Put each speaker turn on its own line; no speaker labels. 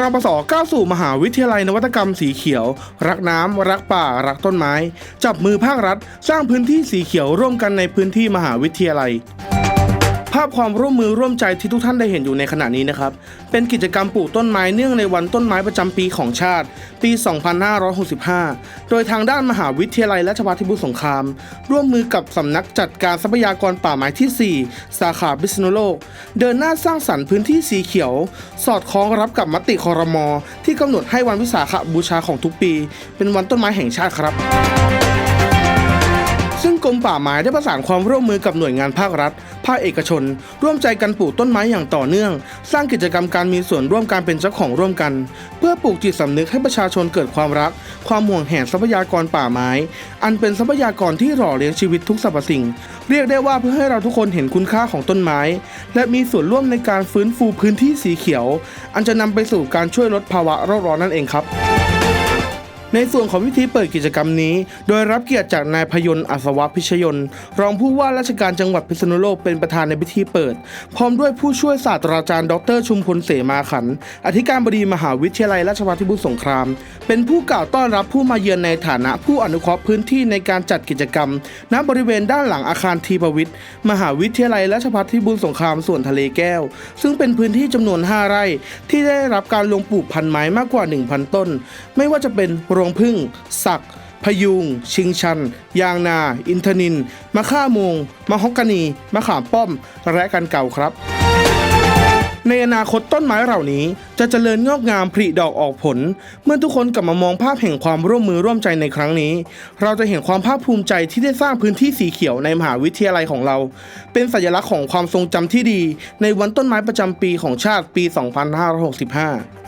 รปสก้าวสู่มหาวิทยาลัยนวัตกรรมสีเขียว รักน้ำ รักป่า รักต้นไม้ จับมือภาครัฐ สร้างพื้นที่สีเขียวร่วมกันในพื้นที่มหาวิทยาลัยาพความร่วมมือร่วมใจที่ทุกท่านได้เห็นอยู่ในขณะนี้นะครับ เป็นกิจกรรมปลูกต้นไม้เนื่องในวันต้นไม้ประจำปีของชาติ ปี 2565 โดยทางด้านมหาวิทยาลัยราชภัฏพิบูลสงคราม ร่วมมือกับสำนักจัดการทรัพยากรป่าไม้ที่ 4 สาขาพิษณุโลก เดินหน้าสร้างสรรค์พื้นที่สีเขียว สอดคล้องรับกับมติคอรมอที่กำหนดให้วันวิสาขบูชาของทุกปี เป็นวันต้นไม้แห่งชาติครับ กรมป่าไม้ได้ประสานความร่วมมือกับหน่วยงานภาครัฐ ภาคเอกชน ร่วมใจกันปลูกต้นไม้อย่างต่อเนื่อง สร้างกิจกรรมการมีส่วนร่วมการเป็นเจ้าของร่วมกัน เพื่อปลูกจิตสำนึกให้ประชาชนเกิดความรัก ความห่วงแหนทรัพยากรป่าไม้ อันเป็นทรัพยากรที่หล่อเลี้ยงชีวิตทุกสรรพสิ่ง เรียกได้ว่าเพื่อให้เราทุกคนเห็นคุณค่าของต้นไม้ และมีส่วนร่วมในการฟื้นฟูพื้นที่สีเขียว อันจะนำไปสู่การช่วยลดภาวะโลกร้อนนั่นเองครับ ในส่วนของพิธีเปิดกิจกรรมนี้ โดยรับเกียรติจากนายพยนต์อัศวพิชยน รองผู้ว่าราชการจังหวัดพิษณุโลกเป็นประธานในพิธีเปิด พร้อมด้วยผู้ช่วยศาสตราจารย์ดรชุมพลเสมาขัน อธิการบดีมหาวิทยาลัยราชภัฏพิบูลสงคราม เป็นผู้กล่าวต้อนรับผู้มาเยือนในฐานะผู้อนุเคราะห์พื้นที่ในการจัดกิจกรรม ณบริเวณด้านหลังอาคารทีปวิทย์มหาวิทยาลัยราชภัฏพิบูลสงครามส่วนทะเลแก้ว ซึ่งเป็นพื้นที่จำนวน 5 ไร่ ที่ได้รับการลงปลูกพันไม้มากกว่า 1,000 ต้น ไม่ว่าจะเป็นโรงผึ้งสัก พยุง ชิงชัน ยางนา อินทนิน มะข่าโมง มะฮอกกานี มะขามป้อม และกันเก่าครับ ในอนาคตต้นไม้เหล่านี้จะเจริญงอกงามผลิดอกออกผล เมื่อทุกคนกลับมามองภาพแห่งความร่วมมือร่วมใจในครั้งนี้ เราจะเห็นความภาคภูมิใจที่ได้สร้างพื้นที่สีเขียวในมหาวิทยาลัยของเรา เป็นสัญลักษณ์ของความทรงจำที่ดี ในวันต้นไม้ประจำปีของชาติปี 2565